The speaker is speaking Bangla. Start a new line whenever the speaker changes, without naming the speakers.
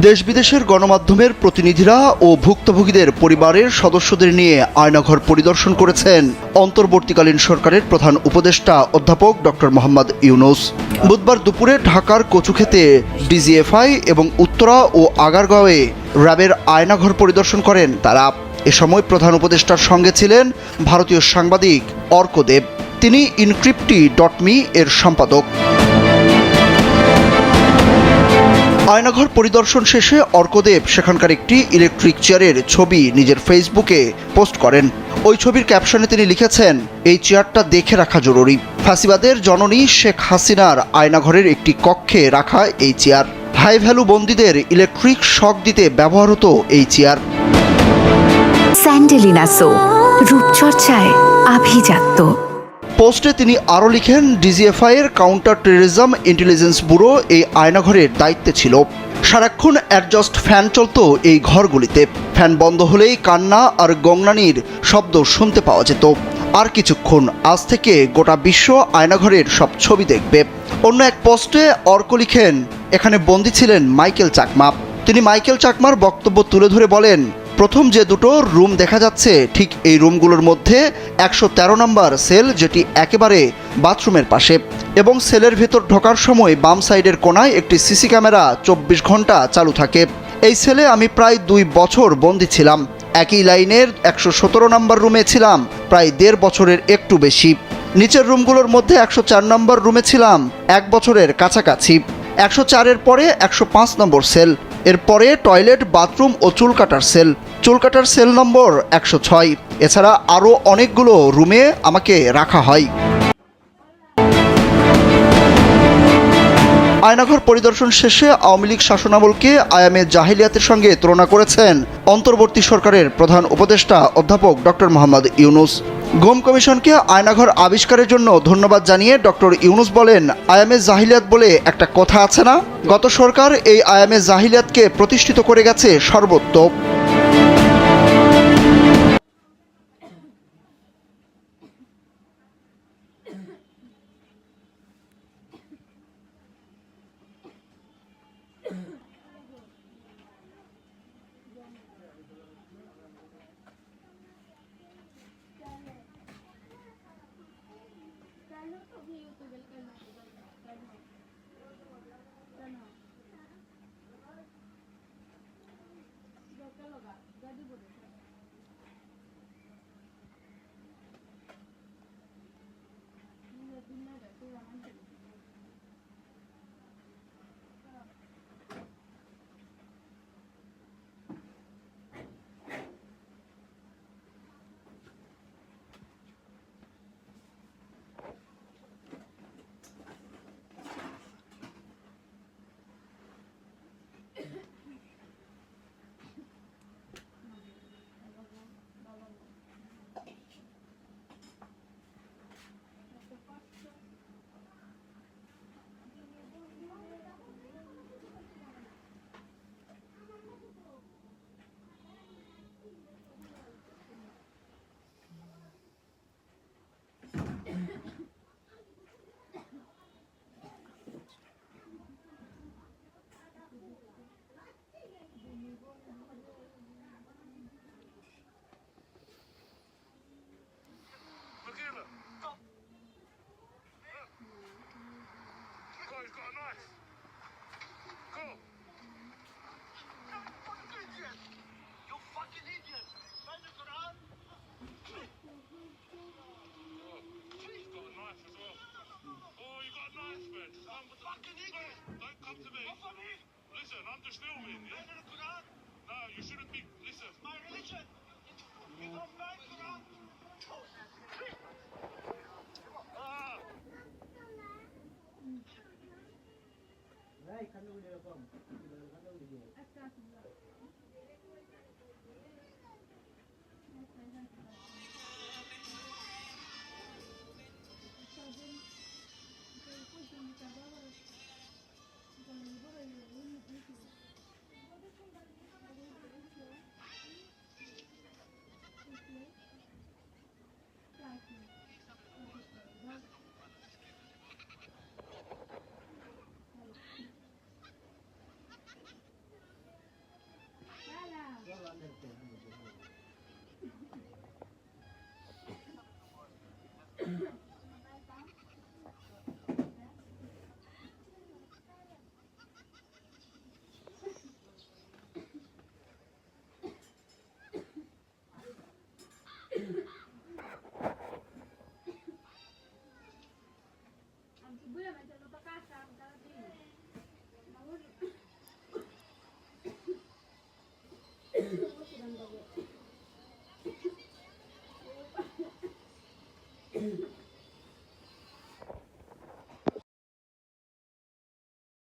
দেশ বিদেশের গণমাধ্যমের প্রতিনিধিরা ও ভুক্তভোগীদের পরিবারের সদস্যদের নিয়ে আয়নাঘর পরিদর্শন করেছেন অন্তর্বর্তীকালীন সরকারের প্রধান উপদেষ্টা অধ্যাপক ডক্টর মোহাম্মদ ইউনুস। বুধবার দুপুরে ঢাকার কচুক্ষেতে ডিজিএফআই এবং উত্তরা ও আগারগাঁওয়ে র্যাবের আয়নাঘর পরিদর্শন করেন তারা। এ সময় প্রধান উপদেষ্টার সঙ্গে ছিলেন ভারতীয় সাংবাদিক অর্কদেব। তিনি ইনক্রিপ্টি ডট মি এর সম্পাদক। আয়নাঘর পরিদর্শন শেষে অর্কদেব সেখানকার একটি ইলেকট্রিক চেয়ারের ছবি নিজের ফেসবুকে পোস্ট করেন। ওই ছবির ক্যাপশনে তিনি লিখেছেন, এই চেয়ারটা দেখে রাখা জরুরি। ফাঁসিবাদের জননী শেখ হাসিনার আয়নাঘরের একটি কক্ষে রাখা এই চেয়ার হাই ভ্যালু বন্দীদের ইলেকট্রিক শক দিতে ব্যবহার হতো এই চেয়ার
স্যান্ডেলিনা সো, রূপচর্চায় আভিজাত্য।
পোস্টে তিনি আরও লিখেন, ডিজিএফআইয়ের কাউন্টার টেররিজম ইন্টেলিজেন্স ব্যুরো এই আয়নাঘরের দায়িত্বে ছিল। সারাক্ষণ অ্যাডজাস্ট ফ্যান চলত এই ঘরগুলিতে। ফ্যান বন্ধ হলেই কান্না আর গংনানির শব্দ শুনতে পাওয়া যেত। আর কিছুক্ষণ, আজ থেকে গোটা বিশ্ব আয়নাঘরের সব ছবি দেখবে। অন্য এক পোস্টে অর্ক লিখেন, এখানে বন্দী ছিলেন মাইকেল চাকমা। তিনি মাইকেল চাকমার বক্তব্য তুলে ধরে বলেন প্রথম যে দুটো রুম দেখা যাচ্ছে, ঠিক এই রুমগুলোর মধ্যে একশো তেরো নম্বর সেল যেটি একেবারে বাথরুমের পাশে এবং সেলের ভেতর ঢোকার সময় বাম সাইডের কোনায় একটি সিসি ক্যামেরা চব্বিশ ঘণ্টা চালু থাকে। এই সেলে আমি প্রায় দুই বছর বন্দি ছিলাম। একই লাইনের একশো সতেরো নম্বর রুমে ছিলাম, প্রায় দেড় বছরের একটু বেশি। নিচের রুমগুলোর মধ্যে একশো চার নম্বর রুমে ছিলাম, এক বছরের কাছাকাছি। একশো চারের পরে একশো পাঁচ নম্বর সেল। এরপরে টয়লেট, বাথরুম ও চুল কাটার সেল। চুল কাটার সেল নম্বর একশো ছয়। এছাড়া আরও অনেকগুলো রুমে আমাকে রাখা হয়। আয়নাঘর পরিদর্শন শেষে আওয়ামী লীগ শাসনামলকে আয়ামে জাহিলিয়াতের সঙ্গে তুলনা করেছেন অন্তর্বর্তী সরকারের প্রধান উপদেষ্টা অধ্যাপক ডক্টর মোহাম্মদ ইউনুস। গোম কমিশনকে আয়নাঘর আবিষ্কারের জন্য ধন্যবাদ জানিয়ে ডক্টর ইউনুস বলেন, আয়ামে জাহিলিয়াত বলে একটা কথা আছে না? গত সরকার এই আয়ামে জাহিলিয়াতকে প্রতিষ্ঠিত করে গেছে সর্বত্র।
Go, he's a! You fucking idiot! You fucking idiot! Find the Quran! Oh, he's got a knife as well. Oh, you got a knife, man. I'm a fucking idiot! Don't come to me. Listen, I'm just filming, yeah? the Quran? No, you shouldn't be. கண்டுபிடிக்கும் கண்டுபிடிக்கும் Thank you. dead